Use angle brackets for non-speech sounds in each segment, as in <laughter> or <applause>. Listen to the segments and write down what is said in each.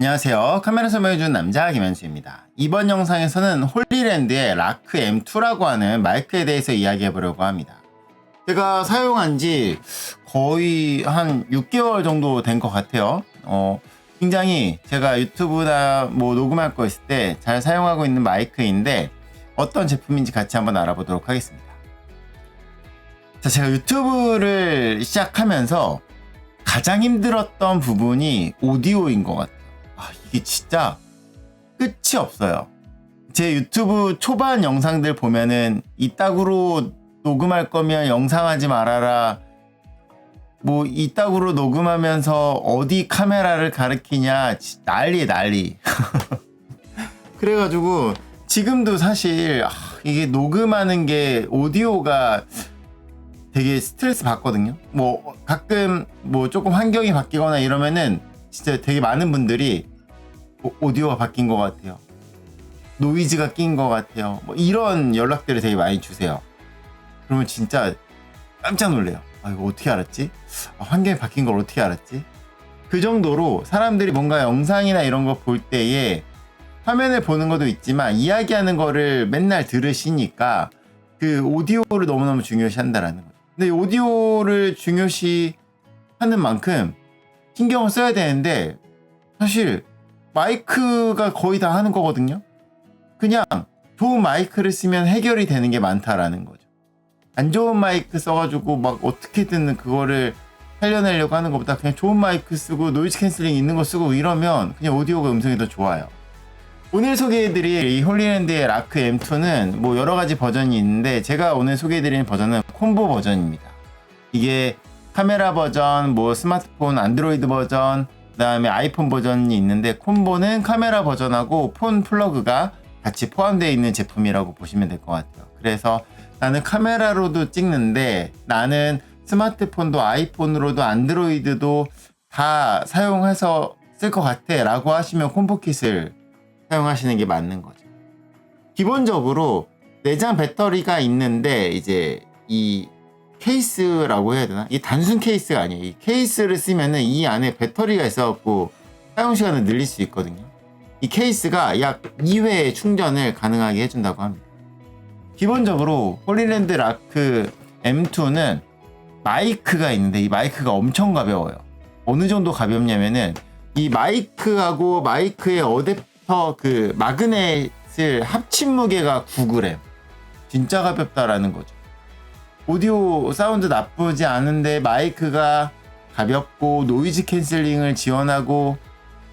안녕하세요. 카메라 설명해준 남자 김현수입니다. 이번 영상에서는 홀리랜드의 라크 M2라고 하는 마이크에 대해서 이야기해보려고 합니다. 제가 사용한 지 거의 한 6개월 정도 된 것 같아요. 어, 굉장히 제가 유튜브나 뭐 녹음할 거 있을 때 잘 사용하고 있는 마이크인데 어떤 제품인지 같이 한번 알아보도록 하겠습니다. 자, 제가 유튜브를 시작하면서 가장 힘들었던 부분이 오디오인 것 같아요. 아, 이게 진짜 끝이 없어요. 제 유튜브 초반 영상들 보면은 이따구로 녹음할 거면 영상하지 말아라. 뭐 이따구로 녹음하면서 어디 카메라를 가리키냐 지- 난리 난리. <laughs> 그래가지고 지금도 사실 아, 이게 녹음하는 게 오디오가 되게 스트레스 받거든요. 뭐 가끔 뭐 조금 환경이 바뀌거나 이러면은 진짜 되게 많은 분들이 오- 오디오가 바뀐 것 같아요. 노이즈가 낀 것 같아요. 뭐 이런 연락들을 되게 많이 주세요. 그러면 진짜 깜짝 놀래요. 아 이거 어떻게 알았지? 아, 환경이 바뀐 걸 어떻게 알았지? 그 정도로 사람들이 뭔가 영상이나 이런 거 볼 때에 화면을 보는 것도 있지만 이야기하는 거를 맨날 들으시니까 그 오디오를 너무너무 중요시 한다라는 거죠. 근데 이 오디오를 중요시 하는 만큼 신경을 써야 되는데 사실 마이크가 거의 다 하는 거거든요. 그냥 좋은 마이크를 쓰면 해결이 되는 게 많다라는 거죠. 안 좋은 마이크 써가지고 막 어떻게든 그거를 살려내려고 하는 것보다 그냥 좋은 마이크 쓰고 노이즈 캔슬링 있는 거 쓰고 이러면 그냥 오디오가 음성이 더 좋아요. 오늘 소개해드릴 이 홀리랜드의 라크 M2는 뭐 여러 가지 버전이 있는데 제가 오늘 소개해드리는 버전은 콤보 버전입니다. 이게 카메라 버전, 뭐 스마트폰 안드로이드 버전, 그 다음에 아이폰 버전이 있는데 콤보는 카메라 버전하고 폰 플러그가 같이 포함되어 있는 제품이라고 보시면 될 것 같아요. 그래서 나는 카메라로도 찍는데 나는 스마트폰도 아이폰으로도 안드로이드도 다 사용해서 쓸 것 같아 라고 하시면 콤보킷을 사용하시는 게 맞는 거죠. 기본적으로 내장 배터리가 있는데 이제 이 케이스라고 해야 되나? 이 단순 케이스가 아니에요. 이 케이스를 쓰면은 이 안에 배터리가 있어갖고 사용 시간을 늘릴 수 있거든요. 이 케이스가 약 2회 충전을 가능하게 해준다고 합니다. 기본적으로 홀리랜드 라크 M2는 마이크가 있는데 이 마이크가 엄청 가벼워요. 어느 정도 가볍냐면은 이 마이크하고 마이크의 어댑터 그 마그넷을 합친 무게가 9g. 진짜 가볍다라는 거죠. 오디오 사운드 나쁘지 않은데 마이크가 가볍고 노이즈 캔슬링을 지원하고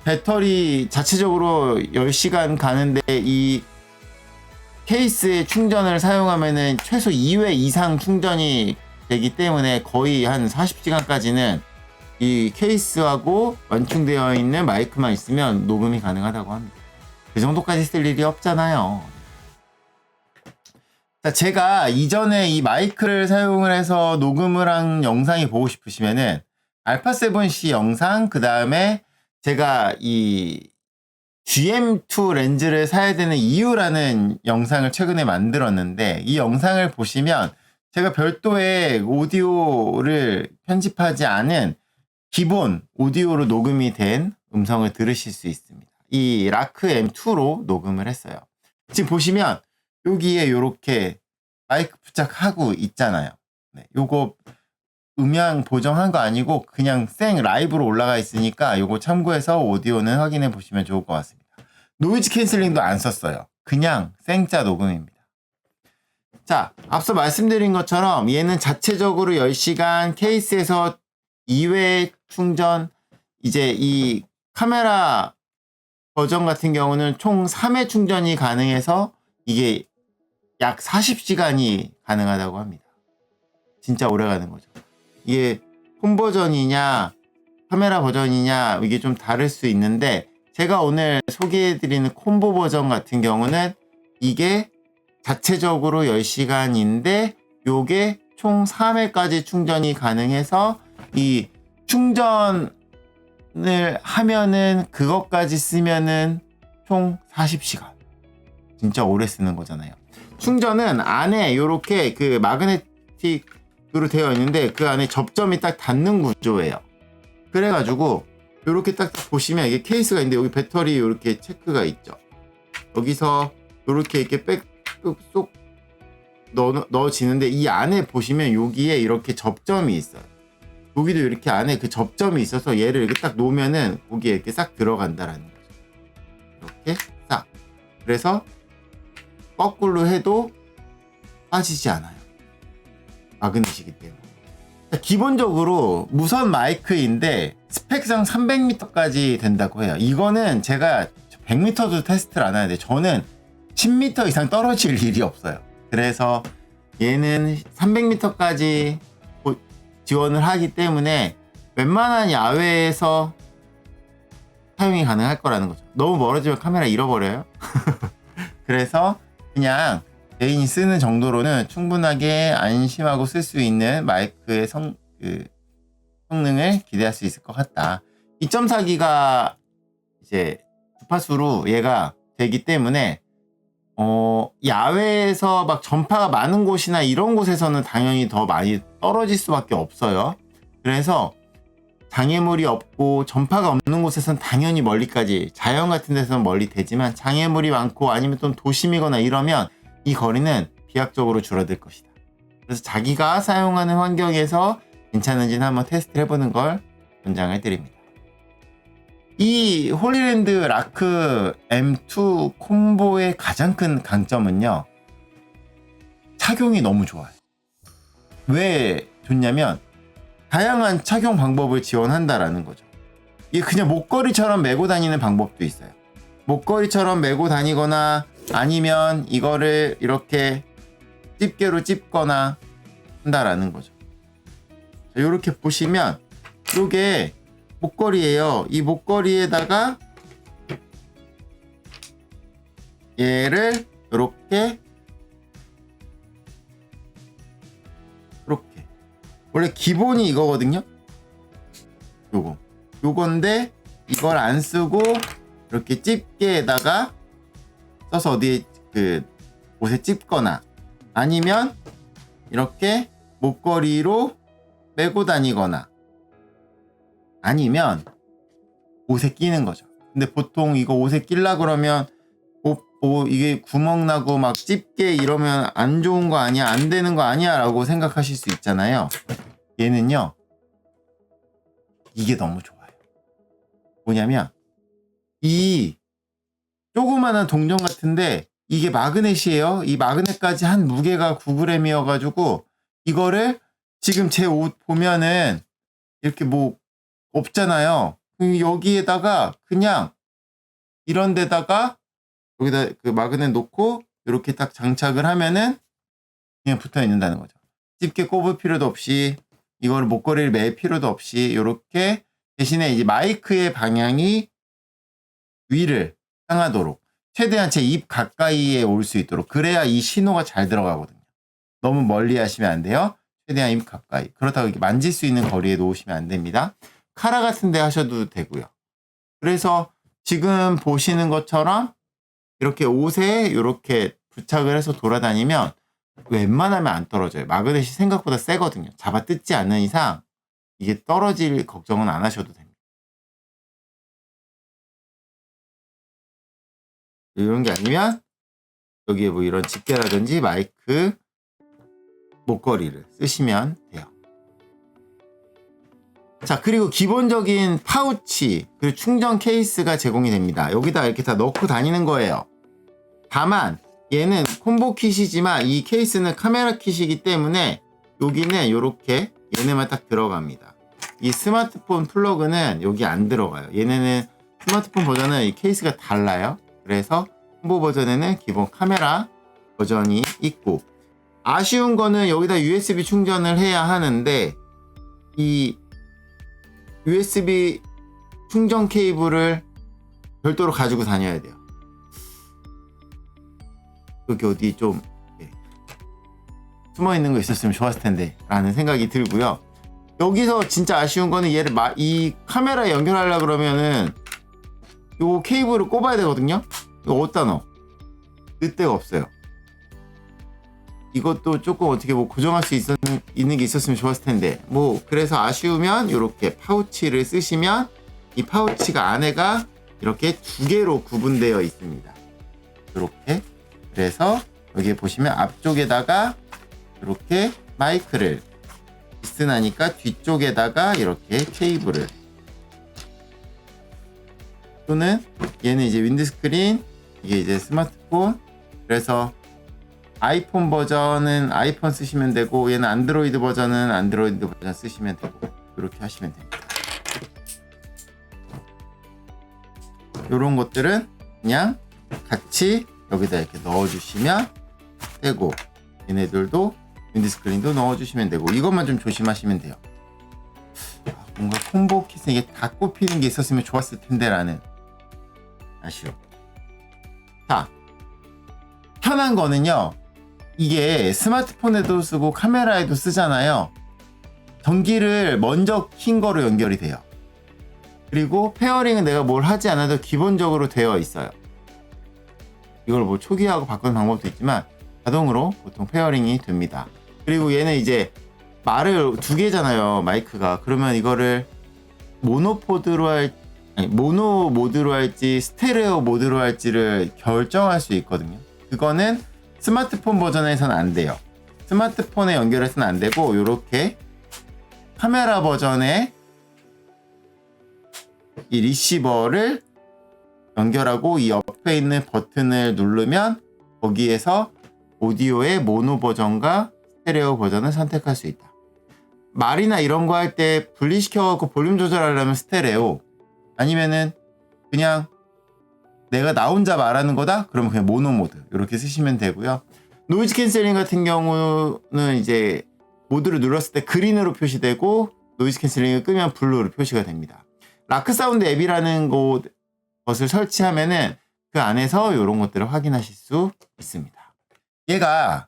배터리 자체적으로 10시간 가는데 이 케이스의 충전을 사용하면은 최소 2회 이상 충전이 되기 때문에 거의 한 40시간까지는 이 케이스하고 완충되어 있는 마이크만 있으면 녹음이 가능하다고 합니다. 그 정도까지 쓸 일이 없잖아요. 자, 제가 이전에 이 마이크를 사용을 해서 녹음을 한 영상이 보고 싶으시면은 알파 7C 영상, 그 다음에 제가 이 GM2 렌즈를 사야 되는 이유라는 영상을 최근에 만들었는데 이 영상을 보시면 제가 별도의 오디오를 편집하지 않은 기본 오디오로 녹음이 된 음성을 들으실 수 있습니다. 이 라크 M2로 녹음을 했어요. 지금 보시면 여기에 이렇게 마이크 부착하고 있잖아요. 네, 요거 음향 보정한 거 아니고 그냥 생 라이브로 올라가 있으니까 요거 참고해서 오디오는 확인해 보시면 좋을 것 같습니다. 노이즈 캔슬링도 안 썼어요. 그냥 생짜 녹음입니다. 자, 앞서 말씀드린 것처럼 얘는 자체적으로 10시간 케이스에서 2회 충전 이제 이 카메라 버전 같은 경우는 총 3회 충전이 가능해서 이게 약 40시간이 가능하다고 합니다. 진짜 오래 가는 거죠. 이게 폰 버전이냐 카메라 버전이냐 이게 좀 다를 수 있는데 제가 오늘 소개해드리는 콤보 버전 같은 경우는 이게 자체적으로 10시간인데 요게 총 3회까지 충전이 가능해서 이 충전을 하면은 그것까지 쓰면은 총 40시간. 진짜 오래 쓰는 거잖아요. 충전은 안에 이렇게 그 마그네틱으로 되어 있는데 그 안에 접점이 딱 닿는 구조예요. 그래가지고 이렇게 딱 보시면 이게 케이스가 있는데 여기 배터리 이렇게 체크가 있죠. 여기서 이렇게 이렇게 빽쏙 넣어, 넣어지는데 이 안에 보시면 여기에 이렇게 접점이 있어요. 여기도 이렇게 안에 그 접점이 있어서 얘를 이렇게 딱 놓으면은 거기에 이렇게 싹 들어간다라는 거죠. 이렇게 싹. 그래서 거꾸로 해도 빠지지 않아요. 마그넷이기 때문에. 자, 기본적으로 무선 마이크인데 스펙상 300m까지 된다고 해요. 이거는 제가 100m도 테스트를 안 하는데 저는 10m 이상 떨어질 일이 없어요. 그래서 얘는 300m까지 지원을 하기 때문에 웬만한 야외에서 사용이 가능할 거라는 거죠. 너무 멀어지면 카메라 잃어버려요. <laughs> 그래서 그냥 개인이 쓰는 정도로는 충분하게 안심하고 쓸 수 있는 마이크의 성, 그, 성능을 기대할 수 있을 것 같다. 2.4기가 이제 주파수로 얘가 되기 때문에 어, 야외에서 막 전파가 많은 곳이나 이런 곳에서는 당연히 더 많이 떨어질 수밖에 없어요. 그래서 장애물이 없고 전파가 없는 곳에서는 당연히 멀리까지 자연 같은 데서는 멀리 되지만 장애물이 많고 아니면 좀 도심이거나 이러면 이 거리는 비약적으로 줄어들 것이다. 그래서 자기가 사용하는 환경에서 괜찮은지는 한번 테스트 해보는 걸 권장을 드립니다. 이 홀리랜드 라크 M2 콤보의 가장 큰 강점은요. 착용이 너무 좋아요. 왜 좋냐면 다양한 착용 방법을 지원한다라는 거죠. 이게 그냥 목걸이처럼 메고 다니는 방법도 있어요. 목걸이처럼 메고 다니거나 아니면 이거를 이렇게 집게로 찝거나 한다라는 거죠. 이렇게 보시면 이게 목걸이에요. 이 목걸이에다가 얘를 이렇게 이렇게 원래 기본이 이거거든요. 요거 요건데 이걸 안 쓰고 이렇게 집게에다가 써서 어디에 그 옷에 찝거나 아니면 이렇게 목걸이로 메고 다니거나 아니면 옷에 끼는 거죠. 근데 보통 이거 옷에 끼려 그러면 옷, 뭐 이게 구멍 나고 막 집게 이러면 안 좋은 거 아니야, 안 되는 거 아니야 라고 생각하실 수 있잖아요. 얘는요, 이게 너무 좋아요. 뭐냐면, 이 조그마한 동전 같은데 이게 마그넷이에요. 이 마그넷까지 한 무게가 9g이어가지고 이거를 지금 제 옷 보면은 이렇게 뭐 없잖아요. 그 여기에다가 그냥 이런 데다가 여기다 그 마그넷 놓고 이렇게 딱 장착을 하면은 그냥 붙어 있는다는 거죠. 집게 꼽을 필요도 없이 이걸 목걸이를 맬 필요도 없이 이렇게 대신에 이제 마이크의 방향이 위를 향하도록 최대한 제 입 가까이에 올 수 있도록 그래야 이 신호가 잘 들어가거든요. 너무 멀리 하시면 안 돼요. 최대한 입 가까이. 그렇다고 이렇게 만질 수 있는 거리에 놓으시면 안 됩니다. 카라 같은 데 하셔도 되고요. 그래서 지금 보시는 것처럼 이렇게 옷에 이렇게 부착을 해서 돌아다니면 웬만하면 안 떨어져요. 마그넷이 생각보다 세거든요. 잡아 뜯지 않는 이상 이게 떨어질 걱정은 안 하셔도 됩니다. 이런 게 아니면 여기에 뭐 이런 집게라든지 마이크 목걸이를 쓰시면 돼요. 자, 그리고 기본적인 파우치, 그리고 충전 케이스가 제공이 됩니다. 여기다 이렇게 다 넣고 다니는 거예요. 다만, 얘는 콤보 킷이지만 이 케이스는 카메라 킷이기 때문에 여기는 이렇게 얘네만 딱 들어갑니다. 이 스마트폰 플러그는 여기 안 들어가요. 얘네는 스마트폰 버전은 이 케이스가 달라요. 그래서 콤보 버전에는 기본 카메라 버전이 있고 아쉬운 거는 여기다 USB 충전을 해야 하는데 이 USB 충전 케이블을 별도로 가지고 다녀야 돼요. 여기 어디 좀 예, 숨어 있는 거 있었으면 좋았을 텐데 라는 생각이 들고요. 여기서 진짜 아쉬운 거는 얘를 마, 이 카메라에 연결하려 그러면은 요 케이블을 꼽아야 되거든요. 이거 어디다 넣어? 그때가 없어요. 이것도 조금 어떻게 뭐 고정할 수 있었, 있는 게 있었으면 좋았을 텐데. 뭐 그래서 아쉬우면 이렇게 파우치를 쓰시면 이 파우치가 안에가 이렇게 두 개로 구분되어 있습니다. 이렇게. 그래서 여기 보시면 앞쪽에다가 이렇게 마이크를 비스나니까 뒤쪽에다가 이렇게 케이블을. 또는 얘는 이제 윈드스크린 이게 이제 스마트폰. 그래서 아이폰 버전은 아이폰 쓰시면 되고 얘는 안드로이드 버전은 안드로이드 버전 쓰시면 되고 이렇게 하시면 됩니다. 이런 것들은 그냥 같이 여기다 이렇게 넣어주시면 되고 얘네들도 윈드스크린도 넣어주시면 되고 이것만 좀 조심하시면 돼요. 아, 뭔가 콤보 킷에 이게 다 꼽히는 게 있었으면 좋았을 텐데라는 아쉬워. 자, 편한 거는요. 이게 스마트폰에도 쓰고 카메라에도 쓰잖아요. 전기를 먼저 킨 거로 연결이 돼요. 그리고 페어링은 내가 뭘 하지 않아도 기본적으로 되어 있어요. 이걸 뭐 초기화하고 바꾸는 방법도 있지만 자동으로 보통 페어링이 됩니다. 그리고 얘는 이제 말을 두 개잖아요 마이크가 그러면 이거를 모노포드로 할 아니 모노 모드로 할지 스테레오 모드로 할지를 결정할 수 있거든요. 그거는 스마트폰 버전에서는 안 돼요. 스마트폰에 연결해서는 안 되고 이렇게 카메라 버전에 이 리시버를 연결하고 이 옆에 있는 버튼을 누르면 거기에서 오디오의 모노 버전과 스테레오 버전을 선택할 수 있다. 말이나 이런 거 할 때 분리시켜갖고 볼륨 조절하려면 스테레오 아니면은 그냥 내가 나 혼자 말하는 거다? 그러면 그냥 모노 모드 이렇게 쓰시면 되고요. 노이즈 캔슬링 같은 경우는 이제 모드를 눌렀을 때 그린으로 표시되고 노이즈 캔슬링을 끄면 블루로 표시가 됩니다. 라크 사운드 앱이라는 곳, 것을 설치하면은 그 안에서 이런 것들을 확인하실 수 있습니다. 얘가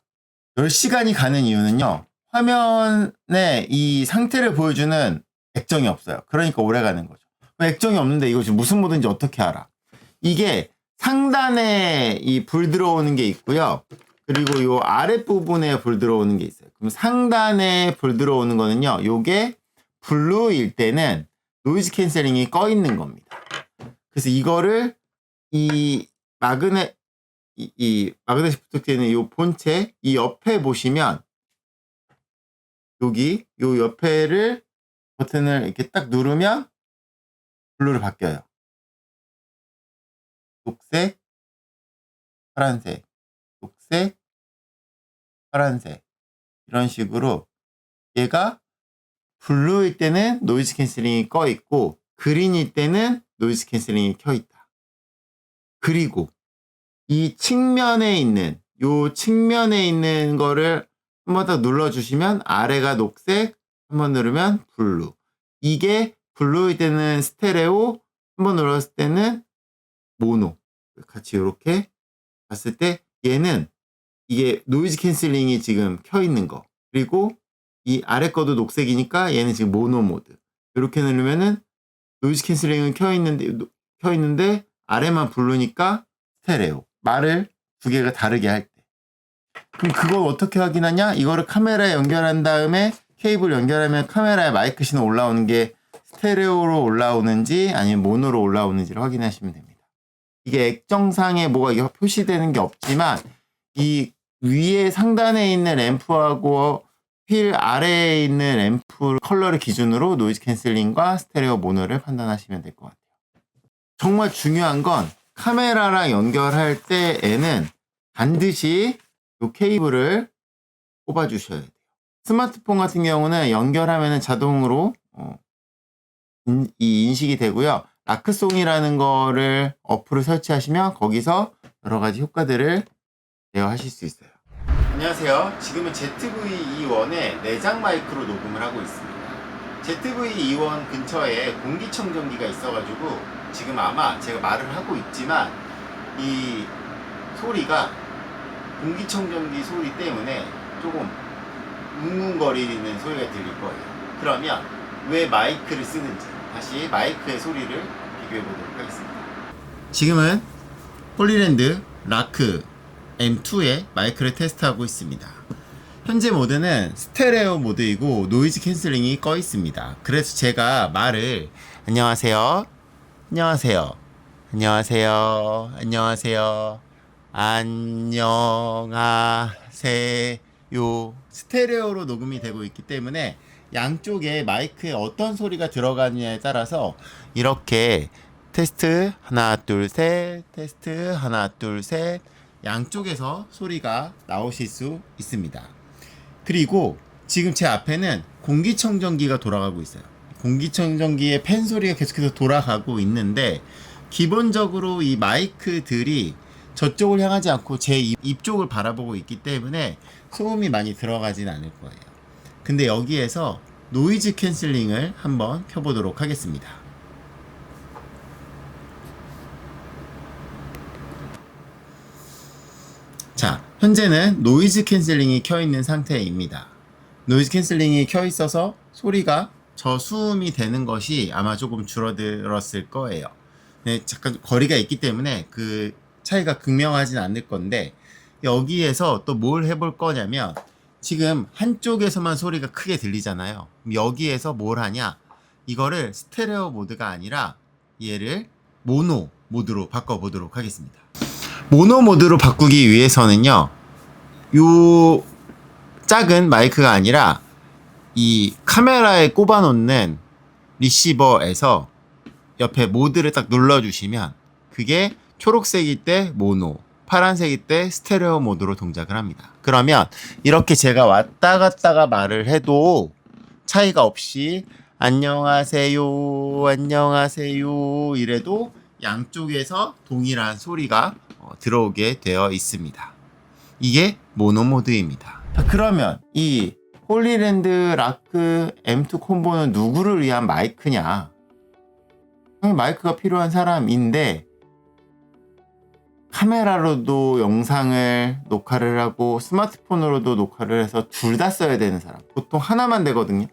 10시간이 가는 이유는요. 화면에 이 상태를 보여주는 액정이 없어요. 그러니까 오래 가는 거죠. 액정이 없는데 이거 지금 무슨 모드인지 어떻게 알아? 이게 상단에 이 불 들어오는 게 있고요. 그리고 요 아랫부분에 불 들어오는 게 있어요. 그럼 상단에 불 들어오는 거는요. 요게 블루일 때는 노이즈 캔슬링이 꺼 있는 겁니다. 그래서 이거를 이 마그네 이, 이 마그네 시프트되는 이 본체 이 옆에 보시면 여기 요 옆에를 버튼을 이렇게 딱 누르면 블루로 바뀌어요. 녹색, 파란색, 녹색, 파란색 이런 식으로 얘가 블루일 때는 노이즈 캔슬링이 꺼 있고 그린일 때는 노이즈 캔슬링이 켜 있다. 그리고 이 측면에 있는 요 측면에 있는 거를 한 번 더 눌러 주시면 아래가 녹색, 한 번 누르면 블루. 이게 블루일 때는 스테레오, 한 번 눌렀을 때는 모노. 같이 이렇게 봤을 때 얘는 이게 노이즈 캔슬링이 지금 켜 있는 거. 그리고 이 아래 거도 녹색이니까 얘는 지금 모노 모드. 이렇게 누르면은 노이즈 캔슬링은 켜 있는데 켜 있는데 아래만 블루니까 스테레오. 말을 두 개가 다르게 할 때. 그럼 그걸 어떻게 확인하냐? 이거를 카메라에 연결한 다음에 케이블 연결하면 카메라에 마이크 신호 올라오는 게 스테레오로 올라오는지 아니면 모노로 올라오는지를 확인하시면 됩니다. 이게 액정상에 뭐가 이게 표시되는 게 없지만 이 위에 상단에 있는 램프하고 휠 아래에 있는 램프 컬러를 기준으로 노이즈 캔슬링과 스테레오 모노를 판단하시면 될 것 같아요. 정말 중요한 건 카메라랑 연결할 때에는 반드시 이 케이블을 꼽아 주셔야 돼요. 스마트폰 같은 경우는 연결하면 자동으로 어, 인, 이 인식이 되고요. 라크송이라는 거를 어플을 설치하시면 거기서 여러 가지 효과들을 제어하실 수 있어요. 안녕하세요. 지금은 ZV-E1의 내장 마이크로 녹음을 하고 있습니다. ZV-E1 근처에 공기청정기가 있어가지고 지금 아마 제가 말을 하고 있지만 이 소리가 공기청정기 소리 때문에 조금 웅웅거리는 소리가 들릴 거예요. 그러면 왜 마이크를 쓰는지 다시 마이크의 소리를 비교해 보도록 하겠습니다. 지금은 홀리랜드 라크 M2의 마이크를 테스트하고 있습니다. 현재 모드는 스테레오 모드이고 노이즈 캔슬링이 꺼 있습니다. 그래서 제가 말을 안녕하세요. 안녕하세요. 안녕하세요. 안녕하세요. 안녕하세요. 스테레오로 녹음이 되고 있기 때문에 양쪽에 마이크에 어떤 소리가 들어가느냐에 따라서 이렇게 테스트 하나 둘 셋 테스트 하나 둘 셋 양쪽에서 소리가 나오실 수 있습니다. 그리고 지금 제 앞에는 공기청정기가 돌아가고 있어요. 공기청정기의 팬 소리가 계속해서 돌아가고 있는데 기본적으로 이 마이크들이 저쪽을 향하지 않고 제 입 쪽을 바라보고 있기 때문에 소음이 많이 들어가진 않을 거예요. 근데 여기에서 노이즈 캔슬링을 한번 켜보도록 하겠습니다. 자, 현재는 노이즈 캔슬링이 켜 있는 상태입니다. 노이즈 캔슬링이 켜 있어서 소리가 저 수음이 되는 것이 아마 조금 줄어들었을 거예요. 네, 잠깐 거리가 있기 때문에 그 차이가 극명하진 않을 건데 여기에서 또 뭘 해볼 거냐면 지금 한쪽에서만 소리가 크게 들리잖아요. 여기에서 뭘 하냐? 이거를 스테레오 모드가 아니라 얘를 모노 모드로 바꿔보도록 하겠습니다. 모노 모드로 바꾸기 위해서는요, 요 작은 마이크가 아니라 이 카메라에 꼽아놓는 리시버에서 옆에 모드를 딱 눌러주시면 그게 초록색일 때 모노, 파란색일 때 스테레오 모드로 동작을 합니다. 그러면 이렇게 제가 왔다 갔다가 말을 해도 차이가 없이 안녕하세요, 안녕하세요 이래도 양쪽에서 동일한 소리가 어, 들어오게 되어 있습니다. 이게 모노 모드입니다. 그러면 이 홀리랜드 라크 M2 콤보는 누구를 위한 마이크냐? 마이크가 필요한 사람인데 카메라로도 영상을 녹화를 하고 스마트폰으로도 녹화를 해서 둘 다 써야 되는 사람. 보통 하나만 되거든요.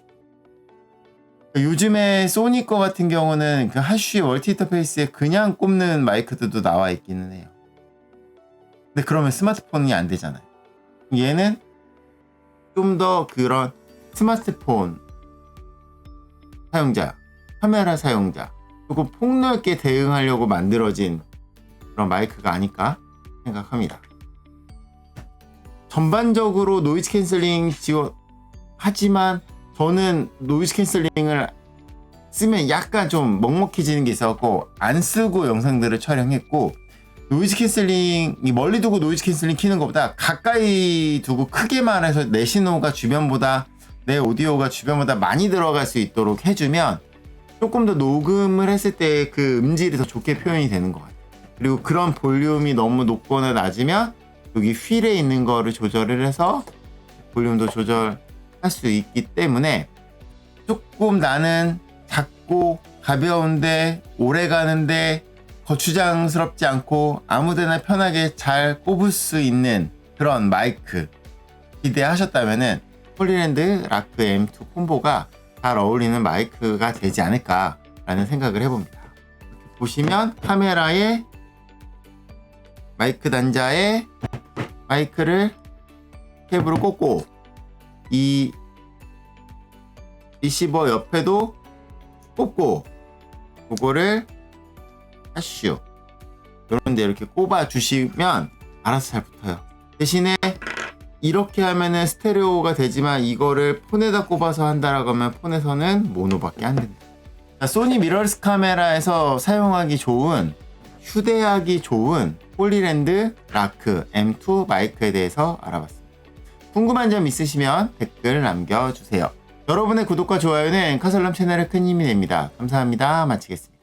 요즘에 소니 거 같은 경우는 그 하쉬 멀티 인터페이스에 그냥 꼽는 마이크들도 나와 있기는 해요. 근데 그러면 스마트폰이 안 되잖아요. 얘는 좀 더 그런 스마트폰 사용자, 카메라 사용자, 조금 폭넓게 대응하려고 만들어진 그런 마이크가 아닐까 생각합니다. 전반적으로 노이즈 캔슬링 지원 하지만 저는 노이즈 캔슬링을 쓰면 약간 좀 먹먹해지는 게 있었고 안 쓰고 영상들을 촬영했고 노이즈 캔슬링 멀리 두고 노이즈 캔슬링 키는 것보다 가까이 두고 크게 말해서 내 신호가 주변보다 내 오디오가 주변보다 많이 들어갈 수 있도록 해주면 조금 더 녹음을 했을 때 그 음질이 더 좋게 표현이 되는 것 같아요. 그리고 그런 볼륨이 너무 높거나 낮으면 여기 휠에 있는 거를 조절을 해서 볼륨도 조절할 수 있기 때문에 조금 나는 작고 가벼운데 오래 가는데 거추장스럽지 않고 아무데나 편하게 잘 꼽을 수 있는 그런 마이크 기대하셨다면은 폴리랜드 라크 M2 콤보가 잘 어울리는 마이크가 되지 않을까라는 생각을 해봅니다. 보시면 카메라에 마이크 단자에 마이크를 캡으로 꽂고 이 리시버 옆에도 꽂고 그거를 하슈 이런데 이렇게 꼽아 주시면 알아서 잘 붙어요. 대신에 이렇게 하면은 스테레오가 되지만 이거를 폰에다 꼽아서 한다라고 하면 폰에서는 모노밖에 안 된다. 자, 소니 미러리스 카메라에서 사용하기 좋은 휴대하기 좋은 홀리랜드 라크 M2 마이크에 대해서 알아봤습니다. 궁금한 점 있으시면 댓글 남겨주세요. 여러분의 구독과 좋아요는 카설람 채널에 큰 힘이 됩니다. 감사합니다. 마치겠습니다.